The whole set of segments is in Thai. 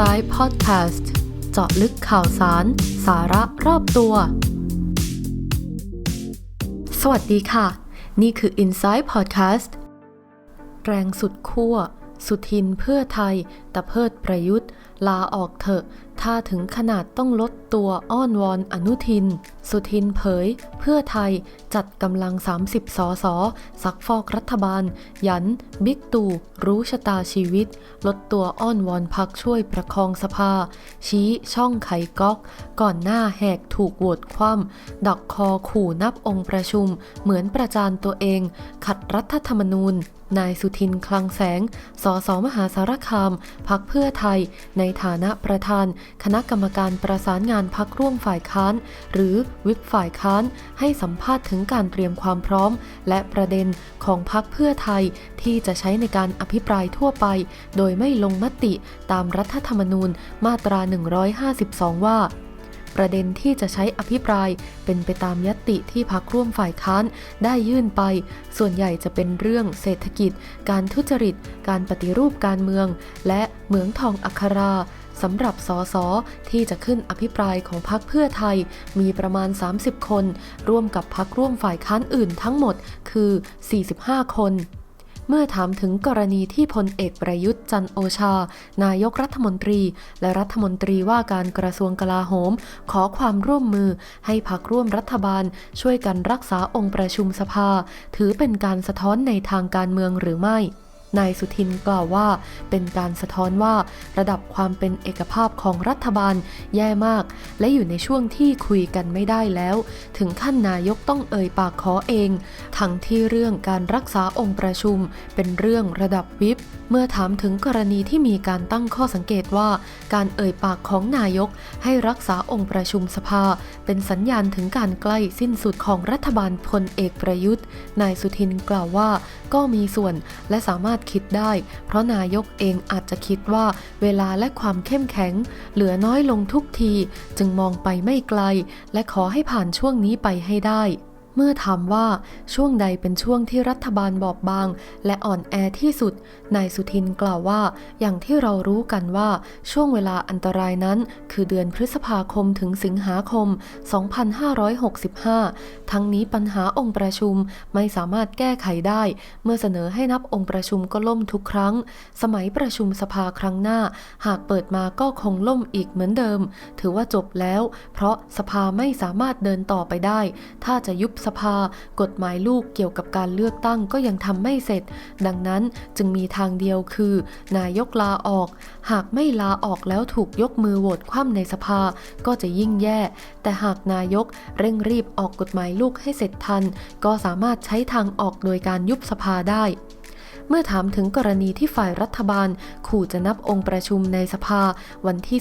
Inside Podcast เจาะลึกข่าวสาร สาระรอบตัว สวัสดีค่ะ นี่คือ Inside Podcast แรงสุดขั้ว สุทินเพื่อไทยตะเพิดประยุทธ์ ลาออกเถอะ ถ้าถึงขนาดต้องลดตัวอ้อนวอนอนุทิน สุทินเผย เพื่อไทยจัดกำลัง 30สสอซักฟอกรัฐบาล ยัน บิ๊กตู่รู้ชะตาชีวิต ลดตัวอ้อนวอนพักช่วยประคองสภา ชี้ช่องไขก๊อก ก่อนหน้าแหกถูกโหวตคว่ำดักคอขู่นับองค์ประชุม เหมือนประจานตัวเอง ขัดรัฐธรรมนูญนายสุทินคลังแสง สสมหาสารคามพักเพื่อไทย ในฐานะประธาน คณะกรรมการประสานงานพักร่วมฝ่ายค้าน หรือวิปฝ่ายค้าน ให้สัมภาษณ์ถึงการเตรียมความพร้อม และประเด็นของพักเพื่อไทยที่จะใช้ในการอภิปรายทั่วไป โดยไม่ลงมติตามรัฐธรรมนูญมาตรา 152 ว่า ประเด็นที่จะใช้อภิปรายเป็นไปตามยติที่พักร่วมฝ่ายค้านได้ยื่นไป ส่วนใหญ่จะเป็นเรื่องเศรษฐกิจ การทุจริต การปฏิรูปการเมือง และเหมืองทองอัคราสำหรับสสที่จะขึ้นอภิปรายของพักเพื่อไทยมีประมาณ 30 คน ร่วมกับพักร่วมฝ่ายค้านอื่นทั้งหมดคือ 45 คน เมื่อถามถึงกรณีที่พลเอกประยุทธ์จันโอชา นายกรัฐมนตรี และรัฐมนตรีว่าการกระทรวงกลาโหม ขอความร่วมมือให้พักร่วมรัฐบาล ช่วยกันรักษาองค์ประชุมสภา ถือเป็นการสะท้อนในทางการเมืองหรือไม่ นายสุทินกล่าวว่า เป็นการสะท้อนว่าระดับความเป็นเอกภาพของรัฐบาลแย่มาก และอยู่ในช่วงที่คุยกันไม่ได้แล้ว ถึงขั้นนายกต้องเอ่ยปากขอเอง ทั้งที่เรื่องการรักษาองค์ประชุมเป็นเรื่องระดับวิป เมื่อถามถึงกรณีที่มีการตั้งข้อสังเกตว่า การเอ่ยปากของนายก ให้รักษาองค์ประชุมสภา เป็นสัญญาณถึงการใกล้สิ้นสุดของรัฐบาลพลเอกประยุทธ์ นายสุทินกล่าวว่า ก็มีส่วนและสามารถคิดได้ เพราะนายกเองอาจจะคิดว่า เวลาและความเข้มแข็ง เหลือน้อยลงทุกที จึงมองไปไม่ไกล และขอให้ผ่านช่วงนี้ไปให้ได้ เมื่อถามว่าช่วงใดเป็นช่วงที่รัฐบาลบอบบาง และอ่อนแอที่สุด นายสุทินกล่าวว่า อย่างที่เรารู้กันว่าช่วงเวลาอันตรายนั้น คือเดือนพฤษภาคมถึงสิงหาคม 2565 ทั้งนี้ปัญหาองค์ประชุมไม่สามารถแก้ไขได้ เมื่อเสนอให้นับองค์ประชุมก็ล่มทุกครั้ง สมัยประชุมสภาครั้งหน้า หากเปิดมาก็คงล่มอีกเหมือนเดิม ถือว่าจบแล้ว เพราะสภาไม่สามารถเดินต่อไปได้ ถ้าจะยุบสภา กฎหมายลูกเกี่ยวกับการเลือกตั้งก็ยังทำไม่เสร็จ ดังนั้นจึงมีทางเดียวคือ นายกลาออก หากไม่ลาออกแล้วถูกยกมือโหวตคว่ำในสภาก็จะยิ่งแย่ แต่หากนายกเร่งรีบออกกฎหมายลูกให้เสร็จทัน ก็สามารถใช้ทางออกโดยการยุบสภาได้ เมื่อถามถึงกรณีที่ฝ่ายรัฐบาล ขู่จะนับองค์ประชุมในสภาวันที่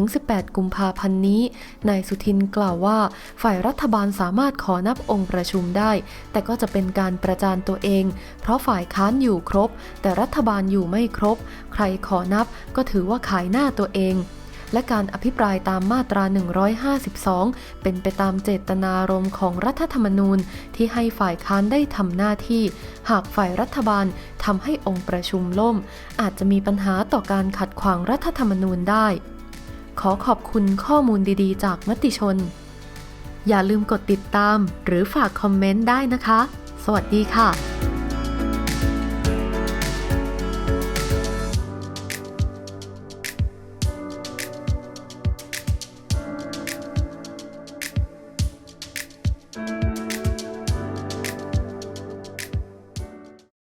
17-18 กุมภาพันธ์นี้ นายสุทินกล่าวว่า ฝ่ายรัฐบาลสามารถขอนับองค์ประชุมได้ แต่ก็จะเป็นการประจานตัวเอง เพราะฝ่ายค้านอยู่ครบ แต่รัฐบาลอยู่ไม่ครบ ใครขอนับก็ถือว่าขายหน้าตัวเอง และการอภิปรายตามมาตรา 152 เป็นไปตามเจตนารมณ์ของรัฐธรรมนูญที่ให้ฝ่ายค้านได้ทำหน้าที่ หากฝ่ายรัฐบาลทำให้องค์ประชุมล่ม อาจจะมีปัญหาต่อการขัดขวางรัฐธรรมนูญได้ ขอขอบคุณข้อมูลดีๆ จากมติชน อย่าลืมกดติดตาม หรือฝากคอมเมนต์ได้นะคะ สวัสดีค่ะ